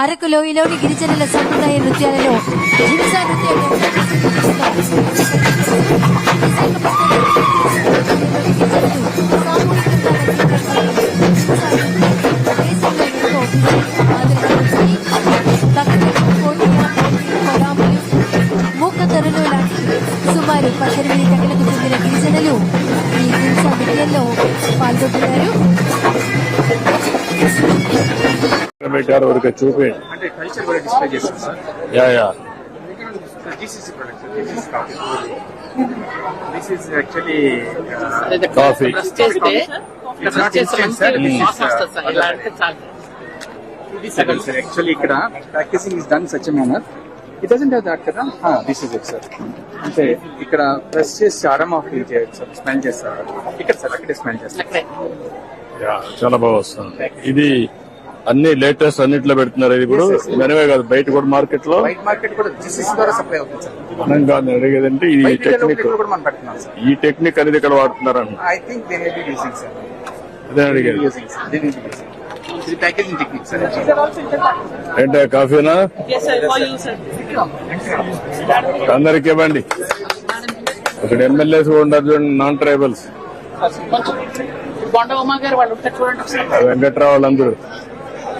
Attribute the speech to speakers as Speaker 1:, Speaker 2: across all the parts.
Speaker 1: అరకు లోయలోని గిరిజనుల సంప్రదాయ నృత్యాలలో హింసా నృత్యం సుమారు పద్దెనిమిది తెగలకు చెందిన గిరిజనులు ఈ హింసా నృత్యంలో పాల్గొంటున్నారు
Speaker 2: This is, uh,
Speaker 3: చాలు ఇది సగం
Speaker 2: సార్ యాక్చువల్లీ ఇక్కడ practising is done such manner it doesn't have that కదా? దిస్ ఇస్ ఇట్ సార్ అంటే ఇక్కడ ప్రెస్ చేసి ఫీల్ చేయొచ్చు సార్ స్మెల్ చేస్తారు. ఇక్కడ సార్ అక్కడే స్మెల్ చేస్తారు.
Speaker 4: యా చాలా బాగా వస్తుంది. ఇది అన్ని లేటెస్ట్ అన్నిట్లో పెడుతున్నారు ఇది
Speaker 2: yes.
Speaker 4: మనమే కాదు బయట కూడా మార్కెట్లో
Speaker 2: వైట్ మార్కెట్ కూడా జీసీసీ ద్వారా సప్లై అవుతుంది సార్.
Speaker 4: మనం కాదు అడిగేదంటే ఈ టెక్నిక్
Speaker 2: కూడా
Speaker 4: ఈ టెక్నిక్ అనేది ఇక్కడ వాడుతున్నారని.
Speaker 2: I think they may be using sir
Speaker 4: అదే అడిగేది.
Speaker 2: Using sir they may be using ఇది ప్యాకేజింగ్ టెక్నిక్ సార్
Speaker 4: ఏంటో కాఫీనా?
Speaker 3: Yes, sir. For you, sir.
Speaker 4: అందరికి ఇవ్వండి. ఇక్కడ ఎమ్మెల్యేస్ కూడా ఉన్నారు చూడండి నాన్ ట్రైబల్స్ వెంకట్రావు వాళ్ళందరూ.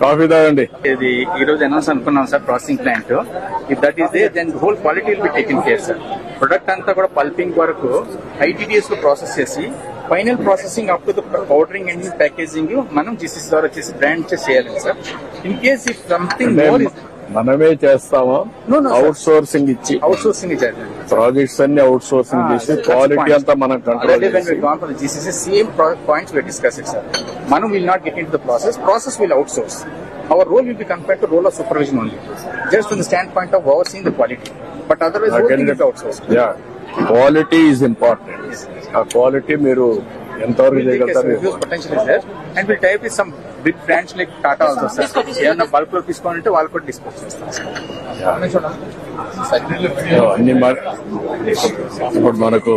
Speaker 4: కాఫీ తాగండి.
Speaker 2: ఇది ఈ రోజు అనౌన్స్ అనుకున్నాం sir processing plant if that is they then whole quality will be taken care sir product అంతా కూడా పల్పింగ్ వరకు ఐటీడీఎస్లో ప్రాసెస్ చేసి final processing up to the powdering and packaging మనం జీసీసీ ద్వారా వచ్చేసి బ్రాండ్ చేయాలి sir in case if something more
Speaker 4: మనమే చేస్తామా. అవుట్ సోర్సింగ్ ఇచ్చి
Speaker 2: అవుట్ సోర్సింగ్ చేయాలి
Speaker 4: ప్రాజెక్ట్స్ అన్ని అవుట్ సోర్సింగ్ చేసి క్వాలిటీ అంతా మనం control
Speaker 2: pro- points we discussed it, sir. Manu will not get into the process. Process will outsource. Our role will be compared to role of supervision only, just from the standpoint of overseeing the quality. But otherwise, whole thing is outsourced.
Speaker 4: Yeah quality is important ఆ quality మీరు ఎంతవరకు చేయగలుగుతారు
Speaker 2: potential is there, and we'll tie up with some big brands like Tata also, sir. ఏమన్నా బల్క్లో తీసుకోవాలంటే వాళ్ళు కూడా dispose చేస్తాం
Speaker 4: అన్ని ఇప్పుడు మనకు